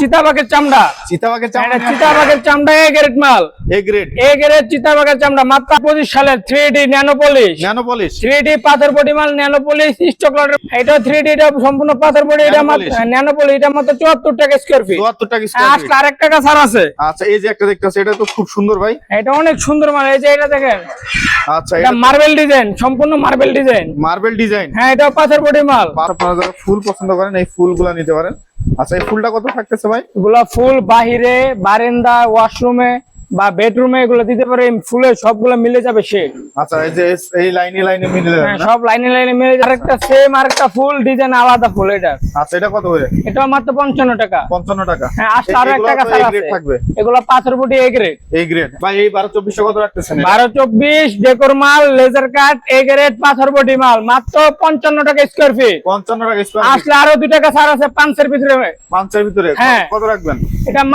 চিতাবাগের চামড়া। চিতাবাগের চামড়া। চিতাবাগের চামড়া এ গ্রেড মাল। এ গ্রেড এ গ্রেড চিতাবাগের চামড়া মাত্র পঁচিশ সালের three D nano polish nano polish three D পাথর বডি মাল ন্যানো পলিশ এটা থ্রি ডি এটা সম্পূর্ণ পাথর বডি এটা মাত্র polish। ন্যানো পলিশ এটা মাত্র চুয়াত্তর টাকা স্কোয়ার ফিট চুয়াত্তর টাকা স্কোয়ার আসলে আরেক টাকা ছাড় আছে। আচ্ছা এই যে একটা দেখতেছি এটা তো খুব সুন্দর ভাই। এটা অনেক সুন্দর মাল এই যে এটা দেখেন। আচ্ছা এটা এটা মার্বেল ডিজাইন সম্পূর্ণ মার্বেল ডিজাইন মার্বেল ডিজাইন হ্যাঁ এটা পাথর বডি মাল। আপনারা যারা ফুল পছন্দ করেন এই ফুলগুলা নিতে পারেন। আচ্ছা এই ফুলটা কত থাকতেছে ভাই? ফুল বাহিরে বারেন্দা ওয়াশরুমে বা বেডরুমে এগুলো দিতে পারে ফুলে সবগুলো মিলে যাবে শেড আচ্ছা এই যে এই লাইনে লাইনে মিলে যাবে হ্যাঁ, সব লাইনে লাইনে মিলে যাবে। আরেকটা সেম আরেকটা ফুল ডিজাইন আলাদা ফুল এটা। আচ্ছা এটা কত করে এটা মাত্র পঞ্চান্ন টাকা। পঞ্চান্ন টাকা। হ্যাঁ আরও এগুলো টাকা ছাড় আছে। থাকবে। এগুলো পাথর বডি এ গ্রেড এই গ্রেড ভাই এই বারো চব্বিশশো কত রাখতেছেন এটা? বারো চব্বিশ ডেকোর মাল লেজার কাট এ গ্রেড পাথর বডি মাল। মাত্র পঞ্চান্ন টাকা স্কোয়ার ফিট পঞ্চান্ন টাকা স্কোয়ার আসলে আরও দুই টাকা ছাড় আছে পাঁচের ভিতরে। পাঁচের ভিতরে। হ্যাঁ। কত রাখবেন? এটা